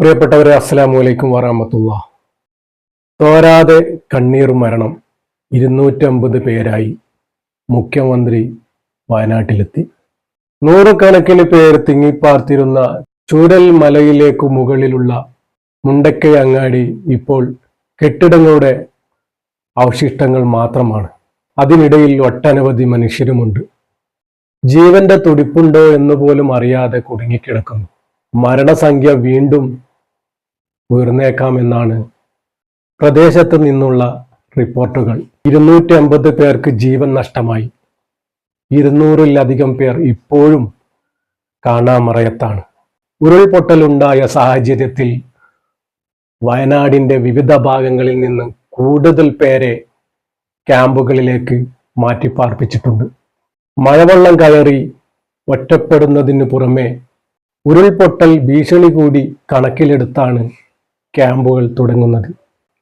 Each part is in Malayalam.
പ്രിയപ്പെട്ടവരെ അസ്സലാമു അലൈക്കും വറഹമത്തുള്ള. തോരാതെ കണ്ണീർ മരണം ഇരുന്നൂറ്റമ്പത് പേരായി മുഖ്യമന്ത്രി വയനാട്ടിലെത്തി. നൂറുകണക്കിന് പേർ തിങ്ങിപ്പാർത്തിരുന്ന ചൂരൽ മലയിലേക്കു മുകളിലുള്ള മുണ്ടക്കൈ അങ്ങാടി ഇപ്പോൾ കെട്ടിടങ്ങളുടെ അവശിഷ്ടങ്ങൾ മാത്രമാണ്. അതിനിടയിൽ ഒട്ടനവധി മനുഷ്യരുമുണ്ട്. ജീവന്റെ തുടിപ്പുണ്ടോ എന്ന് പോലും അറിയാതെ കുടുങ്ങിക്കിടക്കുന്നു. മരണസംഖ്യ വീണ്ടും ഉയർന്നേക്കാമെന്നാണ് പ്രദേശത്ത് നിന്നുള്ള റിപ്പോർട്ടുകൾ. ഇരുന്നൂറ്റി അമ്പത് പേർക്ക് ജീവൻ നഷ്ടമായി. ഇരുന്നൂറിലധികം പേർ ഇപ്പോഴും കാണാമറയത്താണ്. ഉരുൾപൊട്ടലുണ്ടായ സാഹചര്യത്തിൽ വയനാടിന്റെ വിവിധ ഭാഗങ്ങളിൽ നിന്ന് കൂടുതൽ പേരെ ക്യാമ്പുകളിലേക്ക് മാറ്റിപ്പാർപ്പിച്ചിട്ടുണ്ട്. മഴവെള്ളം കയറി ഒറ്റപ്പെടുന്നതിന് പുറമെ ഉരുൾപൊട്ടൽ ഭീഷണി കൂടി കണക്കിലെടുത്താണ് ക്യാമ്പുകൾ തുടങ്ങുന്നത്.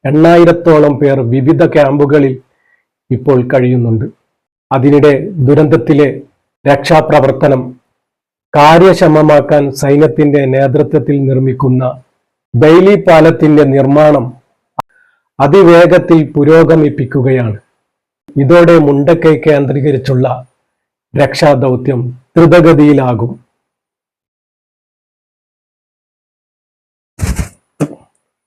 എണ്ണായിരത്തോളം പേർ വിവിധ ക്യാമ്പുകളിൽ ഇപ്പോൾ കഴിയുന്നുണ്ട്. അതിനിടെ ദുരന്തത്തിലെ രക്ഷാപ്രവർത്തനം കാര്യക്ഷമമാക്കാൻ സൈന്യത്തിന്റെ നേതൃത്വത്തിൽ നിർമ്മിക്കുന്ന ബെയിലി പാലത്തിന്റെ നിർമ്മാണം അതിവേഗത്തിൽ പുരോഗമിപ്പിക്കുകയാണ്. ഇതോടെ മുണ്ടക്കൈ കേന്ദ്രീകരിച്ചുള്ള രക്ഷാദൗത്യം ദ്രുതഗതിയിലാകും.